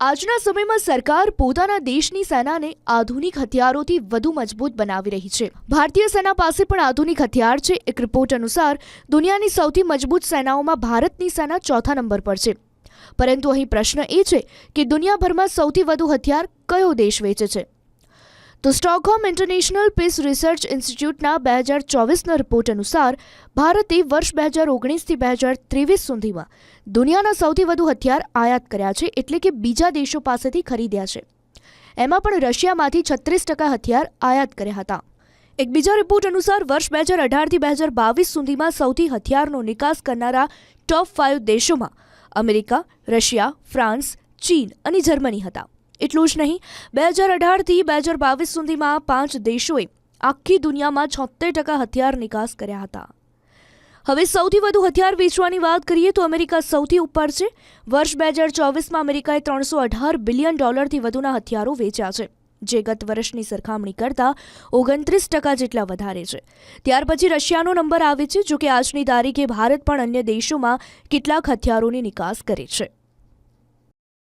આજના સમયમાં સરકાર પોતાના દેશની સેનાને આધુનિક હથિયારોથી વધુ મજબૂત બનાવી રહી છે. ભારતીય સેના પાસે પણ આધુનિક હથિયાર છે. એક રિપોર્ટ અનુસાર, દુનિયાની સૌથી મજબૂત સેનાઓમાં ભારતની સેના ચોથા નંબર પર છે. પરંતુ અહીં પ્રશ્ન એ છે કે દુનિયાભરમાં સૌથી વધુ હથિયાર કયો દેશ વેચે છે? તો સ્ટોકહોમ ઇન્ટરનેશનલ પીસ રિસર્ચ ઇન્સ્ટિટ્યૂટના બે હજાર ચોવીસના રિપોર્ટ અનુસાર ભારતે વર્ષ બે હજાર ઓગણીસથી બે હજાર ત્રેવીસ સુધીમાં દુનિયાના સૌથી વધુ હથિયાર આયાત કર્યા છે એટલે કે બીજા દેશો પાસેથી ખરીદ્યા છે. એમાં પણ રશિયામાંથી છત્રીસ ટકા હથિયાર આયાત કર્યા હતા. એક બીજા રિપોર્ટ અનુસાર વર્ષ બે હજાર અઢારથી બે હજાર બાવીસ સુધીમાં સૌથી હથિયારનો નિકાસ કરનારા ટોપ ફાઇવ દેશોમાં અમેરિકા, રશિયા, ફ્રાન્સ, ચીન અને જર્મની હતા. એટલું જ નહીં. બે હજાર અઢારથી બે હજાર બાવીસ સુધીમાં પાંચ દેશોએ આખી દુનિયામાં છોતેર ટકા હથિયાર નિકાસ કર્યા હતા. હવે સૌથી વધુ હથિયાર વેચવાની વાત કરીએ તો અમેરિકા સૌથી ઉપર છે. વર્ષ બે હજાર ચોવીસમાં અમેરિકાએ ત્રણસો અઢાર બિલિયન ડોલરથી વધુના હથિયારો વેચ્યા છે, જે ગત વર્ષની સરખામણી કરતાં ઓગણત્રીસ ટકા જેટલા વધારે છે. ત્યાર પછી રશિયાનો નંબર આવે છે જો કે આજની તારીખે ભારત પણ અન્ય દેશોમાં કેટલાક હથિયારોની નિકાસ કરે છે.